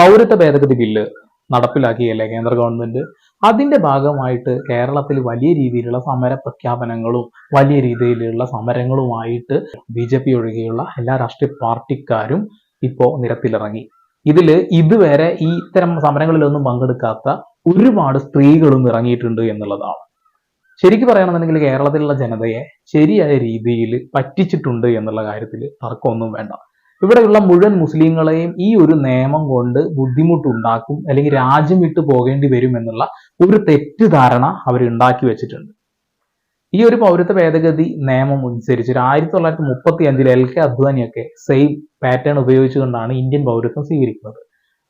പൗരത്വ ഭേദഗതി ബില്ല് നടപ്പിലാക്കിയല്ലേ കേന്ദ്ര ഗവൺമെന്റ്? അതിന്റെ ഭാഗമായിട്ട് കേരളത്തിൽ വലിയ രീതിയിലുള്ള സമര പ്രഖ്യാപനങ്ങളും വലിയ രീതിയിലുള്ള സമരങ്ങളുമായിട്ട് ബി ജെ പി ഒഴികെയുള്ള എല്ലാ രാഷ്ട്രീയ പാർട്ടിക്കാരും ഇപ്പോൾ നിരത്തിലിറങ്ങി. ഇതിൽ ഇതുവരെ ഈ ഇത്തരം സമരങ്ങളിലൊന്നും പങ്കെടുക്കാത്ത ഒരുപാട് സ്ത്രീകളും ഇറങ്ങിയിട്ടുണ്ട് എന്നുള്ളതാണ്. ശരിക്കും പറയുകയാണെന്നുണ്ടെങ്കിൽ കേരളത്തിലുള്ള ജനതയെ ശരിയായ രീതിയിൽ പറ്റിച്ചിട്ടുണ്ട് എന്നുള്ള കാര്യത്തിൽ തർക്കമൊന്നും വേണ്ട. ഇവിടെയുള്ള മുഴുവൻ മുസ്ലിങ്ങളെയും ഈ ഒരു നിയമം കൊണ്ട് ബുദ്ധിമുട്ടുണ്ടാക്കും അല്ലെങ്കിൽ രാജ്യം വിട്ടു പോകേണ്ടി വരും എന്നുള്ള ഒരു തെറ്റിദ്ധാരണ അവർ ഉണ്ടാക്കി വെച്ചിട്ടുണ്ട്. ഈ ഒരു പൗരത്വ ഭേദഗതി നിയമം അനുസരിച്ച് ഒരു ആയിരത്തി തൊള്ളായിരത്തി മുപ്പത്തി അഞ്ചിൽ എൽ കെ അദ്വാനിയൊക്കെ സെയിം പാറ്റേൺ ഉപയോഗിച്ചുകൊണ്ടാണ് ഇന്ത്യൻ പൗരത്വം സ്വീകരിക്കുന്നത്.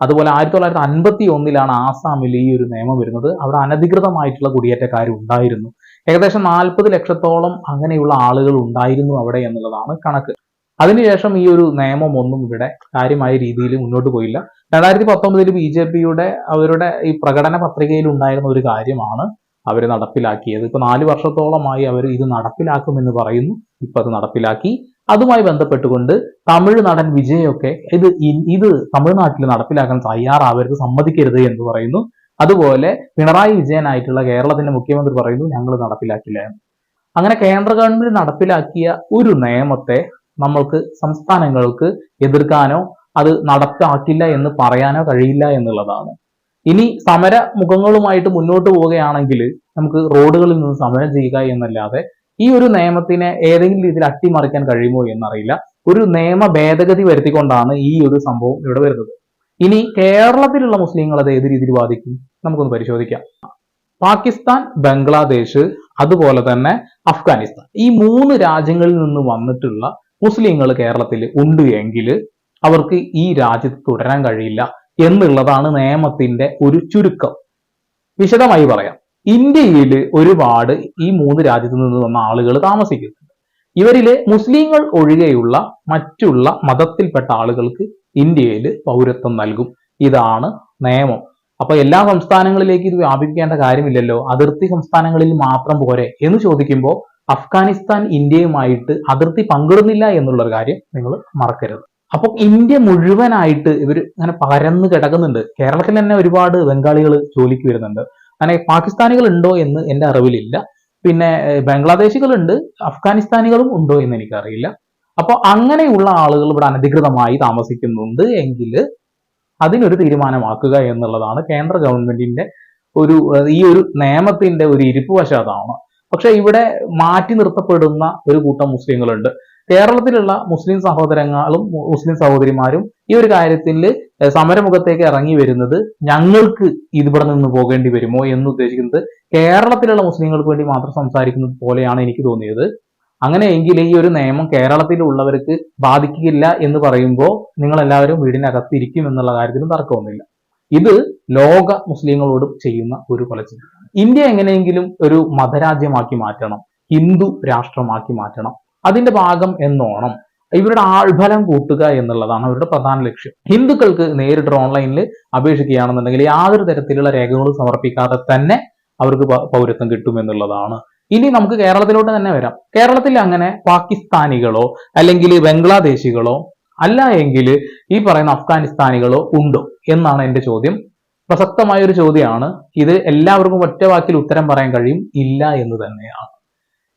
അതുപോലെ ആയിരത്തി തൊള്ളായിരത്തി അൻപത്തി ഒന്നിലാണ് ആസാമിൽ ഈ ഒരു നിയമം വരുന്നത്. അവിടെ അനധികൃതമായിട്ടുള്ള കുടിയേറ്റക്കാർ ഉണ്ടായിരുന്നു. ഏകദേശം നാൽപ്പത് ലക്ഷത്തോളം അങ്ങനെയുള്ള ആളുകൾ ഉണ്ടായിരുന്നു അവിടെ എന്നുള്ളതാണ് കണക്ക്. അതിനുശേഷം ഈ ഒരു നിയമം ഒന്നും ഇവിടെ കാര്യമായ രീതിയിൽ മുന്നോട്ട് പോയില്ല. രണ്ടായിരത്തി പത്തൊമ്പതിൽ ബി ജെ പിയുടെ അവരുടെ ഈ പ്രകടന പത്രികയിൽ ഉണ്ടായിരുന്ന ഒരു കാര്യമാണ് അവർ നടപ്പിലാക്കിയത്. ഇപ്പൊ നാല് വർഷത്തോളമായി അവർ ഇത് നടപ്പിലാക്കുമെന്ന് പറയുന്നു. ഇപ്പൊ അത് നടപ്പിലാക്കി. അതുമായി ബന്ധപ്പെട്ടുകൊണ്ട് തമിഴ് നടൻ വിജയൊക്കെ ഇത് ഇത് തമിഴ്നാട്ടിൽ നടപ്പിലാക്കാൻ തയ്യാറാവരുത് സമ്മതിക്കരുത് എന്ന് പറയുന്നു. അതുപോലെ പിണറായി വിജയനായിട്ടുള്ള കേരളത്തിന്റെ മുഖ്യമന്ത്രി പറയുന്നു ഞങ്ങൾ നടപ്പിലാക്കില്ല അങ്ങനെ കേന്ദ്ര ഗവൺമെന്റ് നടപ്പിലാക്കിയ ഒരു നിയമത്തെ നമ്മൾക്ക് സംസ്ഥാനങ്ങൾക്ക് എതിർക്കാനോ അത് നടപ്പാക്കില്ല എന്ന് പറയാനോ കഴിയില്ല എന്നുള്ളതാണ്. ഇനി സമര മുഖങ്ങളുമായിട്ട് മുന്നോട്ട് പോവുകയാണെങ്കിൽ നമുക്ക് റോഡുകളിൽ നിന്ന് സമരം ചെയ്യുക എന്നല്ലാതെ ഈ ഒരു നിയമത്തിനെ ഏതെങ്കിലും രീതിയിൽ അട്ടിമറിക്കാൻ കഴിയുമോ എന്നറിയില്ല. ഒരു നിയമ ഭേദഗതി വരുത്തിക്കൊണ്ടാണ് ഈ ഒരു സംഭവം ഇവിടെ വരുന്നത്. ഇനി കേരളത്തിലുള്ള മുസ്ലിങ്ങൾ അത് ഏത് രീതിയിൽ ബാധിക്കും? നമുക്കൊന്ന് പരിശോധിക്കാം. പാകിസ്ഥാൻ ബംഗ്ലാദേശ് അതുപോലെ തന്നെ അഫ്ഗാനിസ്ഥാൻ ഈ മൂന്ന് രാജ്യങ്ങളിൽ നിന്ന് വന്നിട്ടുള്ള മുസ്ലിങ്ങൾ കേരളത്തിൽ ഉണ്ട് എങ്കിൽ അവർക്ക് ഈ രാജ്യത്ത് തുടരാൻ കഴിയില്ല എന്നുള്ളതാണ് നിയമത്തിന്റെ ഒരു ചുരുക്കം. വിശദമായി പറയാം. ഇന്ത്യയിൽ ഒരുപാട് ഈ മൂന്ന് രാജ്യത്തു നിന്ന് വന്ന ആളുകൾ താമസിക്കുന്നുണ്ട്. ഇവരിലെ മുസ്ലിങ്ങൾ ഒഴികെയുള്ള മറ്റുള്ള മതത്തിൽപ്പെട്ട ആളുകൾക്ക് ഇന്ത്യയിൽ പൗരത്വം നൽകും. ഇതാണ് നിയമം. അപ്പൊ എല്ലാ സംസ്ഥാനങ്ങളിലേക്ക് ഇത് വ്യാപിപ്പിക്കേണ്ട കാര്യമില്ലല്ലോ. അതിർത്തി സംസ്ഥാനങ്ങളിൽ മാത്രം പോരെ എന്ന് ചോദിക്കുമ്പോൾ അഫ്ഗാനിസ്ഥാൻ ഇന്ത്യയുമായിട്ട് അതിർത്തി പങ്കിടുന്നില്ല എന്നുള്ള ഒരു കാര്യം നിങ്ങൾ മറക്കരുത്. അപ്പൊ ഇന്ത്യ മുഴുവനായിട്ട് ഇവർ അങ്ങനെ പരന്ന് കിടക്കുന്നുണ്ട്. കേരളത്തിൽ തന്നെ ഒരുപാട് ബംഗാളികൾ ജോലിക്ക് വരുന്നുണ്ട്. അങ്ങനെ പാകിസ്ഥാനികൾ ഉണ്ടോ എന്ന് എന്റെ അറിവിലില്ല. പിന്നെ ബംഗ്ലാദേശികളുണ്ട്. അഫ്ഗാനിസ്ഥാനികളും ഉണ്ടോ എന്ന് എനിക്കറിയില്ല. അപ്പൊ അങ്ങനെയുള്ള ആളുകൾ ഇവിടെ അനധികൃതമായി താമസിക്കുന്നുണ്ട് എങ്കിൽ അതിനൊരു തീരുമാനമാക്കുക എന്നുള്ളതാണ് കേന്ദ്ര ഗവൺമെന്റിന്റെ ഒരു ഈ ഒരു നിയമത്തിന്റെ ഒരു ഇരിപ്പ് വശം അതാണ് പക്ഷെ ഇവിടെ മാറ്റി നിർത്തപ്പെടുന്ന ഒരു കൂട്ടം മുസ്ലിങ്ങളുണ്ട്. കേരളത്തിലുള്ള മുസ്ലിം സഹോദരങ്ങളും മുസ്ലിം സഹോദരിമാരും ഈ ഒരു കാര്യത്തിൽ സമരമുഖത്തേക്ക് ഇറങ്ങി വരുന്നത് ഞങ്ങൾക്ക് ഇവിടെ നിന്ന് പോകേണ്ടി വരുമോ എന്ന് ഉദ്ദേശിക്കുന്നത് കേരളത്തിലുള്ള മുസ്ലിങ്ങൾക്ക് വേണ്ടി മാത്രം സംസാരിക്കുന്നത് പോലെയാണ് എനിക്ക് തോന്നിയത്. അങ്ങനെയെങ്കിൽ ഈ ഒരു നിയമം കേരളത്തിലുള്ളവർക്ക് ബാധിക്കില്ല എന്ന് പറയുമ്പോൾ നിങ്ങൾ എല്ലാവരും വീടിനകത്തിരിക്കും എന്നുള്ള കാര്യത്തിലും തർക്കമൊന്നുമില്ല. ഇത് ലോക മുസ്ലിങ്ങളോട് ചെയ്യുന്ന ഒരു കൊലച്ചിത്രമാണ് ഇന്ത്യ എങ്ങനെയെങ്കിലും ഒരു മതരാജ്യമാക്കി മാറ്റണം ഹിന്ദു രാഷ്ട്രമാക്കി മാറ്റണം അതിന്റെ ഭാഗം എന്നോണം. ഇവരുടെ ആൾഫലം കൂട്ടുക എന്നുള്ളതാണ് അവരുടെ പ്രധാന ലക്ഷ്യം. ഹിന്ദുക്കൾക്ക് നേരിട്ട് ഓൺലൈനിൽ അപേക്ഷിക്കുകയാണെന്നുണ്ടെങ്കിൽ യാതൊരു തരത്തിലുള്ള രേഖകളും സമർപ്പിക്കാതെ തന്നെ അവർക്ക് പൗരത്വം കിട്ടും എന്നുള്ളതാണ്. ഇനി നമുക്ക് കേരളത്തിലോട്ട് തന്നെ വരാം. കേരളത്തിൽ അങ്ങനെ പാകിസ്ഥാനികളോ അല്ലെങ്കിൽ ബംഗ്ലാദേശികളോ അല്ല എങ്കിൽ ഈ പറയുന്ന അഫ്ഗാനിസ്ഥാനികളോ ഉണ്ടോ എന്നാണ് എന്റെ ചോദ്യം. പ്രസക്തമായ ഒരു ചോദ്യമാണ്. ഇത് എല്ലാവർക്കും ഒറ്റ വാക്കിൽ ഉത്തരം പറയാൻ കഴിയും. ഇല്ല എന്ന് തന്നെയാണ്.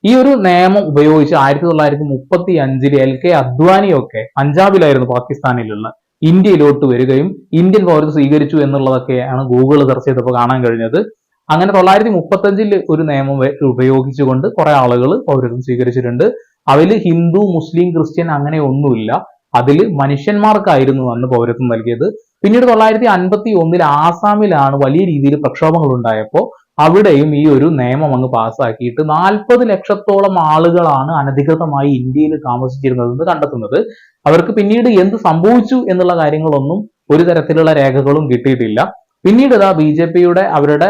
ഈ ഒരു നിയമം ഉപയോഗിച്ച് ആയിരത്തി തൊള്ളായിരത്തി മുപ്പത്തി അഞ്ചിൽ എൽ കെ അദ്വാനിയൊക്കെ പഞ്ചാബിലായിരുന്നു പാകിസ്ഥാനിലുള്ള. ഇന്ത്യയിലോട്ട് വരികയും ഇന്ത്യൻ പൗരത്വം സ്വീകരിച്ചു എന്നുള്ളതൊക്കെയാണ് ഗൂഗിൾ സെർച്ച് ചെയ്തപ്പോൾ കാണാൻ കഴിഞ്ഞത്. അങ്ങനെ തൊള്ളായിരത്തി മുപ്പത്തഞ്ചിൽ ഒരു നിയമം ഉപയോഗിച്ചുകൊണ്ട് കുറെ ആളുകൾ പൗരത്വം സ്വീകരിച്ചിട്ടുണ്ട്. അവർ ഹിന്ദു മുസ്ലിം ക്രിസ്ത്യൻ അങ്ങനെ ഒന്നുമില്ല. അതിൽ മനുഷ്യന്മാർക്കായിരുന്നു അന്ന് പൗരത്വം നൽകിയത്. പിന്നീട് തൊള്ളായിരത്തി അൻപത്തി ഒന്നിൽ ആസാമിലാണ് വലിയ രീതിയിൽ പ്രക്ഷോഭങ്ങൾ ഉണ്ടായപ്പോൾ അവിടെയും ഈ ഒരു നിയമം അങ്ങ് പാസ്സാക്കിയിട്ട് നാൽപ്പത് ലക്ഷത്തോളം ആളുകളാണ് അനധികൃതമായി ഇന്ത്യയിൽ താമസിച്ചിരുന്നതെന്ന് കണ്ടെത്തുന്നത്. അവർക്ക് പിന്നീട് എന്ത് സംഭവിച്ചു എന്നുള്ള കാര്യങ്ങളൊന്നും ഒരു തരത്തിലുള്ള രേഖകളും കിട്ടിയിട്ടില്ല. പിന്നീട് ഇതാ ബി ജെ പിയുടെ അവരുടെ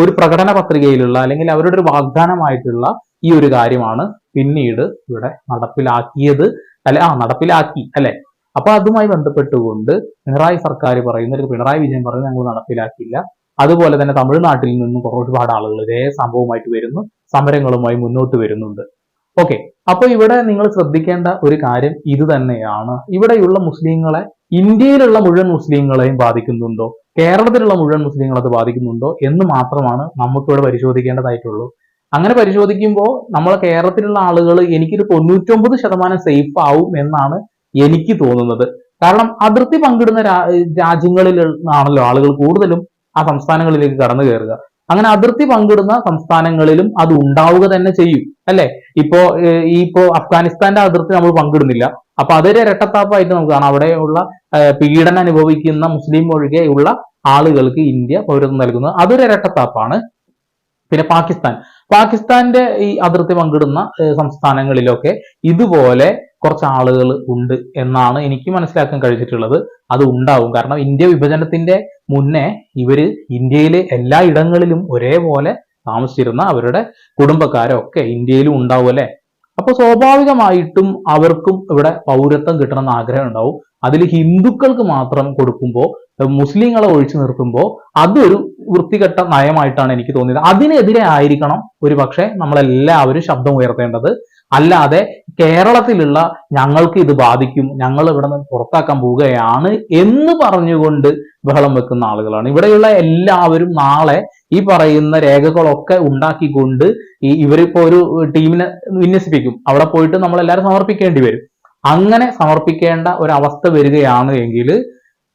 ഒരു പ്രകടന പത്രികയിലുള്ള അല്ലെങ്കിൽ അവരുടെ ഒരു വാഗ്ദാനമായിട്ടുള്ള ഈ ഒരു കാര്യമാണ് പിന്നീട് ഇവിടെ നടപ്പിലാക്കിയത്. അല്ലെ? ആ നടപ്പിലാക്കി അല്ലെ? അപ്പൊ അതുമായി ബന്ധപ്പെട്ടുകൊണ്ട് പിണറായി സർക്കാർ പറയുന്ന അല്ലെങ്കിൽ പിണറായി വിജയൻ പറയുന്നത് ഞങ്ങൾ നടപ്പിലാക്കില്ല അതുപോലെ തന്നെ തമിഴ്നാട്ടിൽ നിന്നും ഒരുപാട് ആളുകൾ ഇതേ സംഭവമായിട്ട് വരുന്നു. സമരങ്ങളുമായി മുന്നോട്ട് വരുന്നുണ്ട്. ഓക്കെ. അപ്പൊ ഇവിടെ നിങ്ങൾ ശ്രദ്ധിക്കേണ്ട ഒരു കാര്യം ഇത് തന്നെയാണ്. ഇവിടെയുള്ള മുസ്ലിങ്ങളെ ഇന്ത്യയിലുള്ള മുഴുവൻ മുസ്ലിങ്ങളെയും ബാധിക്കുന്നുണ്ടോ? കേരളത്തിലുള്ള മുഴുവൻ മുസ്ലിങ്ങളത് ബാധിക്കുന്നുണ്ടോ എന്ന് മാത്രമാണ് നമുക്കിവിടെ പരിശോധിക്കേണ്ടതായിട്ടുള്ളൂ. അങ്ങനെ പരിശോധിക്കുമ്പോൾ നമ്മളെ കേരളത്തിലുള്ള ആളുകൾ എനിക്കൊരു തൊണ്ണൂറ്റൊമ്പത് ശതമാനം സേഫ് ആവും എന്നാണ് എനിക്ക് തോന്നുന്നത്. കാരണം അതിർത്തി പങ്കിടുന്ന രാജ്യങ്ങളിൽ ആണല്ലോ ആളുകൾ കൂടുതലും ആ സംസ്ഥാനങ്ങളിലേക്ക് കടന്നു കയറുക. അങ്ങനെ അതിർത്തി പങ്കിടുന്ന സംസ്ഥാനങ്ങളിലും അത് ഉണ്ടാവുക തന്നെ ചെയ്യും അല്ലെ? ഇപ്പോ ഈ ഇപ്പോ അഫ്ഗാനിസ്ഥാന്റെ അതിർത്തി നമ്മൾ പങ്കിടുന്നില്ല. അപ്പൊ അതൊരു ഇരട്ടത്താപ്പായിട്ട് നമുക്ക് കാണാം. അവിടെയുള്ള പീഡനം അനുഭവിക്കുന്ന മുസ്ലിം ഒഴികെയുള്ള ആളുകൾക്ക് ഇന്ത്യ പൗരത്വം നൽകുന്നത് അതൊരു ഇരട്ടത്താപ്പാണ്. പിന്നെ പാകിസ്ഥാൻ. പാകിസ്ഥാന്റെ ഈ അതിർത്തി പങ്കിടുന്ന സംസ്ഥാനങ്ങളിലൊക്കെ ഇതുപോലെ കുറച്ച് ആളുകൾ ഉണ്ട് എന്നാണ് എനിക്ക് മനസ്സിലാക്കാൻ കഴിഞ്ഞിട്ടുള്ളത്. അത് ഉണ്ടാവും. കാരണം ഇന്ത്യ വിഭജനത്തിന്റെ മുന്നേ ഇവർ ഇന്ത്യയിലെ എല്ലാ ഇടങ്ങളിലും ഒരേപോലെ താമസിച്ചിരുന്ന അവരുടെ കുടുംബക്കാരൊക്കെ ഇന്ത്യയിലും ഉണ്ടാവും അല്ലെ? അപ്പൊ സ്വാഭാവികമായിട്ടും അവർക്കും ഇവിടെ പൗരത്വം കിട്ടണമെന്ന് ആഗ്രഹം ഉണ്ടാവും. അതിൽ ഹിന്ദുക്കൾക്ക് മാത്രം കൊടുക്കുമ്പോൾ മുസ്ലിങ്ങളെ ഒഴിച്ചു നിർത്തുമ്പോൾ അതൊരു വൃത്തികെട്ട നയമായിട്ടാണ് എനിക്ക് തോന്നിയത്. അതിനെതിരെ ആയിരിക്കണം ഒരു പക്ഷേ നമ്മളെല്ലാവരും ശബ്ദം ഉയർത്തേണ്ടത്. അല്ലാതെ കേരളത്തിലുള്ള ഞങ്ങൾക്ക് ഇത് ബാധിക്കും ഞങ്ങൾ ഇവിടെ നിന്ന് പുറത്താക്കാൻ പോവുകയാണ് എന്ന് പറഞ്ഞുകൊണ്ട് ബഹളം വെക്കുന്ന ആളുകളാണ്. ഇവിടെയുള്ള എല്ലാവരും നാളെ ഈ പറയുന്ന രേഖകളൊക്കെ ഉണ്ടാക്കിക്കൊണ്ട് ഈ ഇവരിപ്പോ ഒരു ടീമിനെ വിന്യസിപ്പിക്കും. അവിടെ പോയിട്ട് നമ്മൾ എല്ലാവരും സമർപ്പിക്കേണ്ടി വരും. അങ്ങനെ സമർപ്പിക്കേണ്ട ഒരു അവസ്ഥ വരികയാണ് എങ്കിൽ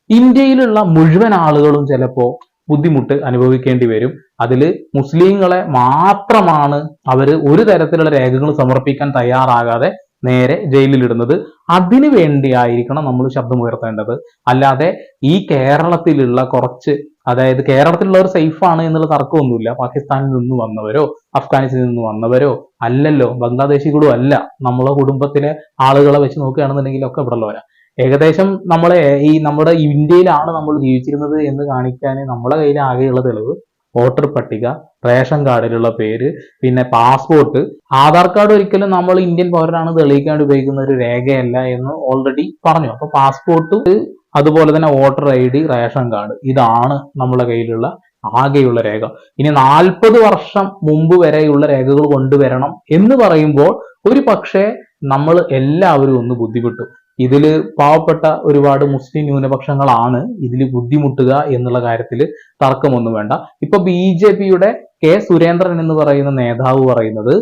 ഇന്ത്യയിലുള്ള മുഴുവൻ ആളുകളും ചിലപ്പോ ബുദ്ധിമുട്ട് അനുഭവിക്കേണ്ടി വരും. അതിൽ മുസ്ലിങ്ങളെ മാത്രമാണ് അവർ ഒരു തരത്തിലുള്ള രേഖകൾ സമർപ്പിക്കാൻ തയ്യാറാകാതെ നേരെ ജയിലിലിടുന്നത്. അതിനു വേണ്ടിയായിരിക്കണം നമ്മൾ ശബ്ദമുയർത്തേണ്ടത്. അല്ലാതെ ഈ കേരളത്തിലുള്ള കുറച്ച് അതായത് കേരളത്തിലുള്ളവർ സേഫ് ആണ് എന്നുള്ള തർക്കമൊന്നുമില്ല. പാകിസ്ഥാനിൽ നിന്ന് വന്നവരോ അഫ്ഗാനിസ്ഥാനിൽ നിന്ന് വന്നവരോ അല്ലല്ലോ. ബംഗ്ലാദേശികളും അല്ല. നമ്മളെ കുടുംബത്തിലെ ആളുകളെ വെച്ച് നോക്കുകയാണെന്നുണ്ടെങ്കിൽ ഒക്കെ ഇവിടെ ഉള്ളവരാ ഏകദേശം നമ്മളെ ഈ നമ്മുടെ ഇന്ത്യയിലാണ് നമ്മൾ ജീവിച്ചിരുന്നത് എന്ന് കാണിക്കാൻ നമ്മളെ കയ്യിൽ ആകെയുള്ള തെളിവ് വോട്ടർ പട്ടിക റേഷൻ കാർഡിലുള്ള പേര് പിന്നെ പാസ്പോർട്ട്. ആധാർ കാർഡ് ഒരിക്കലും നമ്മൾ ഇന്ത്യൻ പൗരനാണ് തെളിയിക്കാൻ ഉപയോഗിക്കുന്ന ഒരു രേഖയല്ല എന്ന് ഓൾറെഡി പറഞ്ഞു. അപ്പൊ പാസ്പോർട്ട് അതുപോലെ തന്നെ voter I D ration card. ഇതാണ് നമ്മുടെ കയ്യിലുള്ള ആകെയുള്ള രേഖ. ഇനി നാൽപ്പത് വർഷം മുമ്പ് വരെയുള്ള രേഖകൾ കൊണ്ടുവരണം എന്ന് പറയുമ്പോൾ ഒരു പക്ഷേ നമ്മൾ എല്ലാവരും ഒന്ന് ബുദ്ധിമുട്ടും. ഇതിൽ പാവപ്പെട്ട ഒരുപാട് മുസ്ലിം ന്യൂനപക്ഷങ്ങളാണ് ഇതിൽ ബുദ്ധിമുട്ടുക എന്നുള്ള കാര്യത്തിൽ തർക്കമൊന്നും വേണ്ട. ഇപ്പൊ ബി ജെ പിയുടെ കെ സുരേന്ദ്രൻ എന്ന് പറയുന്ന നേതാവ് പറയുന്നത്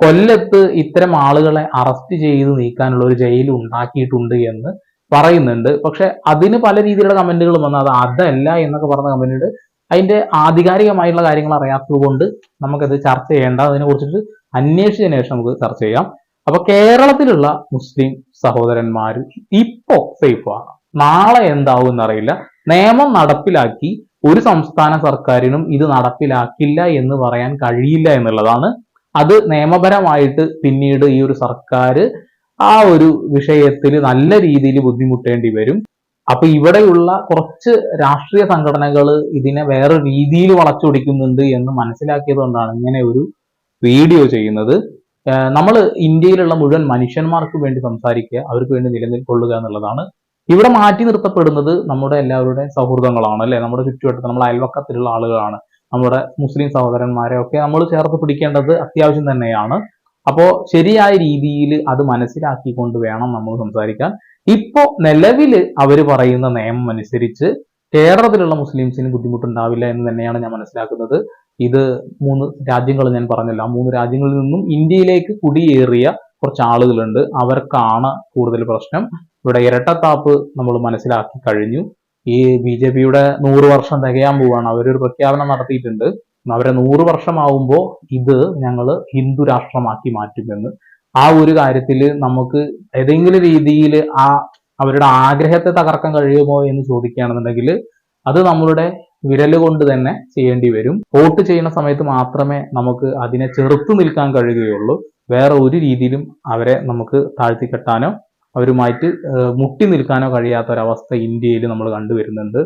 കൊല്ലത്ത് ഇത്തരം ആളുകളെ അറസ്റ്റ് ചെയ്ത് നീക്കാനുള്ള ഒരു ജയിൽ ഉണ്ടാക്കിയിട്ടുണ്ട് എന്ന് പറയുന്നുണ്ട്. പക്ഷെ അതിന് പല രീതിയിലുള്ള കമന്റുകളും വന്നു. അത് അതല്ല എന്നൊക്കെ പറഞ്ഞ കമന്റുണ്ട്. അതിന്റെ ആധികാരികമായിട്ടുള്ള കാര്യങ്ങൾ അറിയാത്തത് കൊണ്ട് നമുക്കത് ചർച്ച ചെയ്യേണ്ട. അതിനെ കുറിച്ചിട്ട് അന്വേഷിച്ചതിന് ശേഷം നമുക്ക് ചർച്ച ചെയ്യാം. അപ്പൊ കേരളത്തിലുള്ള മുസ്ലിം സഹോദരന്മാർ ഇപ്പോ സേഫ് ആണ്. നാളെ എന്താവും എന്നറിയില്ല. നിയമം നടപ്പിലാക്കി ഒരു സംസ്ഥാന സർക്കാരിനും ഇത് നടപ്പിലാക്കില്ല എന്ന് പറയാൻ കഴിയില്ല എന്നുള്ളതാണ്. അത് നിയമപരമായിട്ട് പിന്നീട് ഈ ഒരു സർക്കാർ ആ ഒരു വിഷയത്തിൽ നല്ല രീതിയിൽ ബുദ്ധിമുട്ടേണ്ടി വരും. അപ്പൊ ഇവിടെയുള്ള കുറച്ച് രാഷ്ട്രീയ സംഘടനകൾ ഇതിനെ വേറെ രീതിയിൽ വളച്ചൊടിക്കുന്നുണ്ട് എന്ന് മനസ്സിലാക്കിയതുകൊണ്ടാണ് ഇങ്ങനെ ഒരു വീഡിയോ ചെയ്യുന്നത്. നമ്മൾ ഇന്ത്യയിലുള്ള മുഴുവൻ മനുഷ്യന്മാർക്ക് വേണ്ടി സംസാരിക്കുക അവർക്ക് വേണ്ടി നിലനിൽക്കൊള്ളുക എന്നുള്ളതാണ്. ഇവിടെ മാറ്റി നിർത്തപ്പെടുന്നത് നമ്മുടെ എല്ലാവരുടെയും സൗഹൃദങ്ങളാണ് അല്ലെ? നമ്മുടെ ചുറ്റുവട്ടത്ത് നമ്മുടെ അയൽവക്കത്തിലുള്ള ആളുകളാണ്. നമ്മുടെ മുസ്ലിം സഹോദരന്മാരെ ഒക്കെ നമ്മൾ ചേർത്ത് പിടിക്കേണ്ടത് അത്യാവശ്യം തന്നെയാണ്. അപ്പോൾ ശരിയായ രീതിയിൽ അത് മനസ്സിലാക്കിക്കൊണ്ട് വേണം നമ്മൾ സംസാരിക്കാൻ. ഇപ്പോ നിലവിൽ അവർ പറയുന്ന നിയമം അനുസരിച്ച് കേരളത്തിലുള്ള മുസ്ലിംസിന് ബുദ്ധിമുട്ടുണ്ടാവില്ല എന്ന് തന്നെയാണ് ഞാൻ മനസ്സിലാക്കുന്നത്. ഇത് മൂന്ന് രാജ്യങ്ങൾ ഞാൻ പറഞ്ഞല്ല. ആ മൂന്ന് രാജ്യങ്ങളിൽ നിന്നും ഇന്ത്യയിലേക്ക് കുടിയേറിയ കുറച്ച് ആളുകളുണ്ട്. അവർക്കാണ് കൂടുതൽ പ്രശ്നം. ഇവിടെ ഇരട്ടത്താപ്പ് നമ്മൾ മനസ്സിലാക്കി കഴിഞ്ഞു. ഈ ബി ജെ പിയുടെ നൂറ് വർഷം തികയാൻ പോവാണ് അവരൊരു പ്രഖ്യാപനം നടത്തിയിട്ടുണ്ട്. അവരെ നൂറ് വർഷമാവുമ്പോൾ ഇത് ഞങ്ങൾ ഹിന്ദു രാഷ്ട്രമാക്കി മാറ്റുമെന്ന്. ആ ഒരു കാര്യത്തിൽ നമുക്ക് ഏതെങ്കിലും രീതിയിൽ ആ അവരുടെ ആഗ്രഹത്തെ തകർക്കാൻ കഴിയുമോ എന്ന് ചോദിക്കുകയാണെന്നുണ്ടെങ്കിൽ അത് നമ്മളുടെ വിരൽ കൊണ്ട് തന്നെ ചെയ്യേണ്ടി വരും. വോട്ട് ചെയ്യുന്ന സമയത്ത് മാത്രമേ നമുക്ക് അതിനെ ചെറുത്തു നിൽക്കാൻ കഴിയുകയുള്ളൂ. വേറെ ഒരു രീതിയിലും അവരെ നമുക്ക് താഴ്ത്തിക്കെട്ടാനോ അവരുമായിട്ട് മുട്ടി നിൽക്കാനോ കഴിയാത്ത ഒരവസ്ഥ ഇന്ത്യയിൽ നമ്മൾ കണ്ടുവരുന്നുണ്ട്.